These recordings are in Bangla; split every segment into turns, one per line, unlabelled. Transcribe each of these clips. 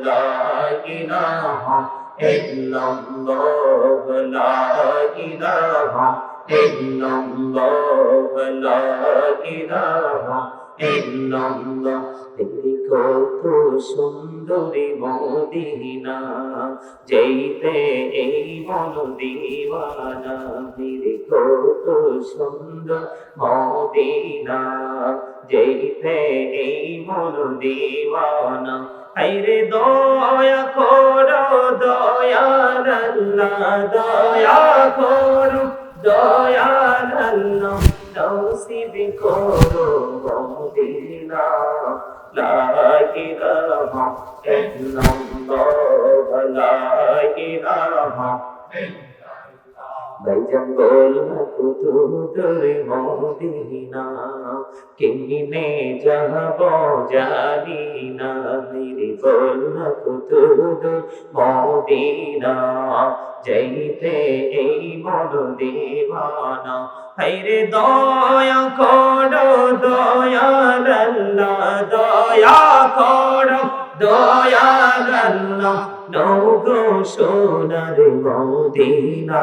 লা ইলাহা ইল্লাল্লাহ লা ইলাহা ইল্লাল্লাহ লা ইলাহা ইল্লাল্লাহ দেখি কত সুন্দরী মদিনা যেইতে এই মন দিওয়ানা কত সুন্দর মদিনা যেইতে এই মন আইরে দয়া করো, দয়াল আল্লাহ, দয়া করো, দয়াল আল্লাহ। নসিব করো মদিনা, লা ইলাহা ইল্লাল্লাহ ভাইজান বল কত দূরে মদিনা কেমনে যাব জানি না মেরে বল কত দূর মদিনা যাইতে এই মন দেবানা হাইরে দয়া করো দয়াল আল্লাহ দয়া করো দয়াল আল্লাহ নৌগো সোনার মদিনা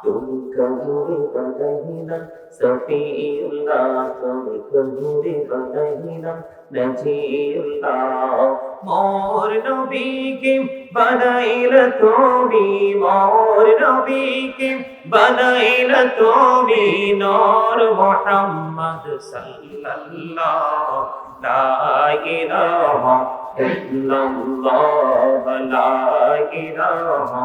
ইলাহা তুমি কহুরে বাদাইনা সফিউল্লাহ তুমি কহুরে বাদাইনা নজিউল্লাহ মোর নবীকে বানাইল তুমি মোর নবীকে বানাইল তুমি নূর মুহাম্মদ সাল্লাল্লাহ লা ইলাহা ইল্লাল্লাহ লা ইলাহা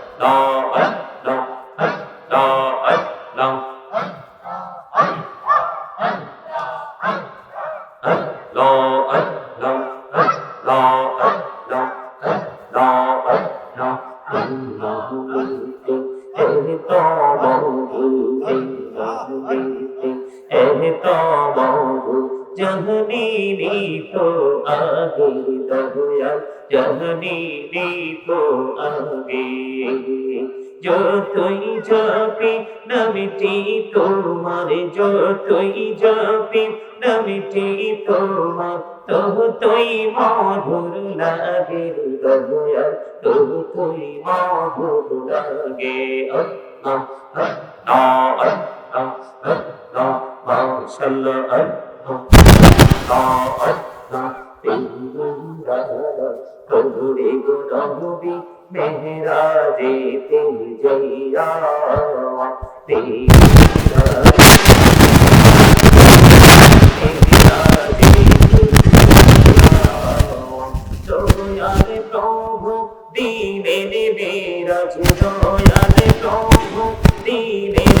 No, no, no. do. জহনীনি তো আগে দয়া জহনীনি তো আগে যতই জপি নমিটি তোমার, যতই জপি নমিটি তোমার, ততই মধুর লাগে দয়া ততই মধুর লাগে। আল্লাহ। আল্লাহ কবুরে গুনবি মেহরাজে তিন জইয়া দয়ালে প্রভু দিনে দেবে রাজ দয়ালে প্রভু দিনে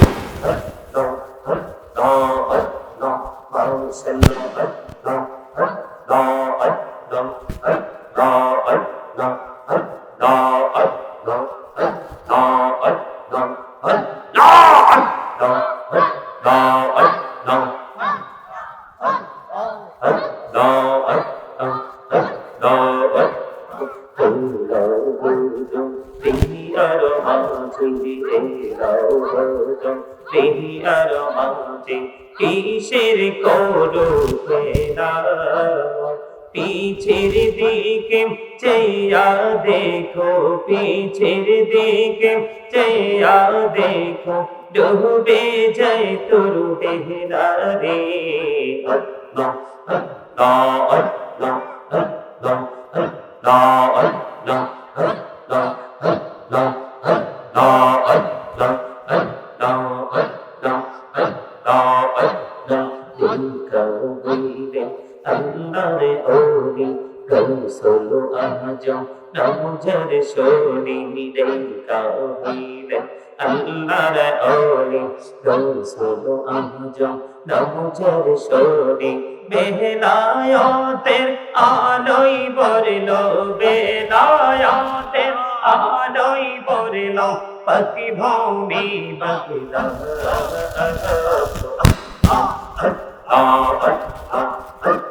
কিসের করো পিছের দিকে চেয়া দেখো পিছের দিকে চেয়া দেখো ডুবে যায় তোর বেহরা রে আল্লাহ আল্লাহ আল্লাহ আল্লাহ আল্লাহ আল্লাহ আল্লাহ আল্লাহ আরে ওরি কৌশল আজ নমজর শনি রে কাহিরে আল্লাহর ওরি কৌশল আজ নমজর শনি বেলায়তের আলোই বরল বেলায়তের আলোই বরল পতি ভৌমি বগিরা আ আ আ আ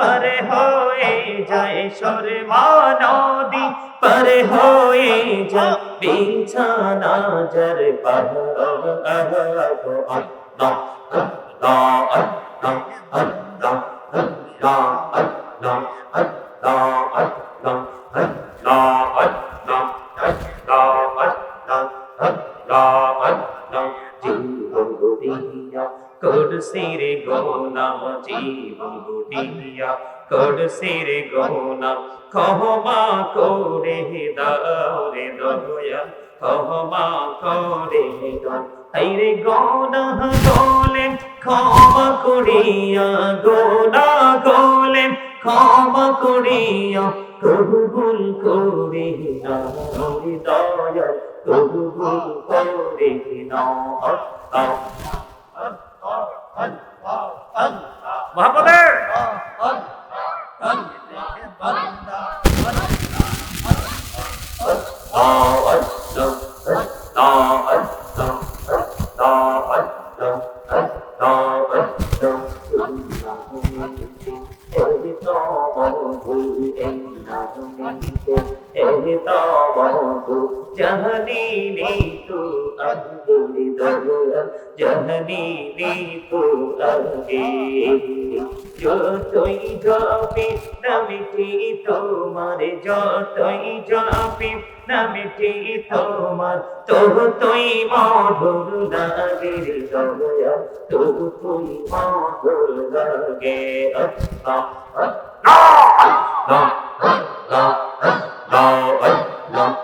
পরে হয়ে যায় সরে মহানদী পরে হয়ে যায় বিছানা জর কুরসির গোনা জীবন গুটিয়া কুরসির গোনা ক্ষমা করে দাও রে দয়া। ক্ষমা করে দাও। আইরে গোনা গোলেন ক্ষমা করিয়া গোনা গোলেন ক্ষমা করিয়া। কবুল করে নাও রে দয়া। কবুল করে নাও। Hadi. Hadi. বলি ভগবান জননী নিপো আগে যতই যাবি নামিটি তোমার যতই যাবি নামিটি তোমার তবু মধুর লাগে রে দয়া তবু মধুর লাগে আহ আহ আহ আহ আহ আহ আহ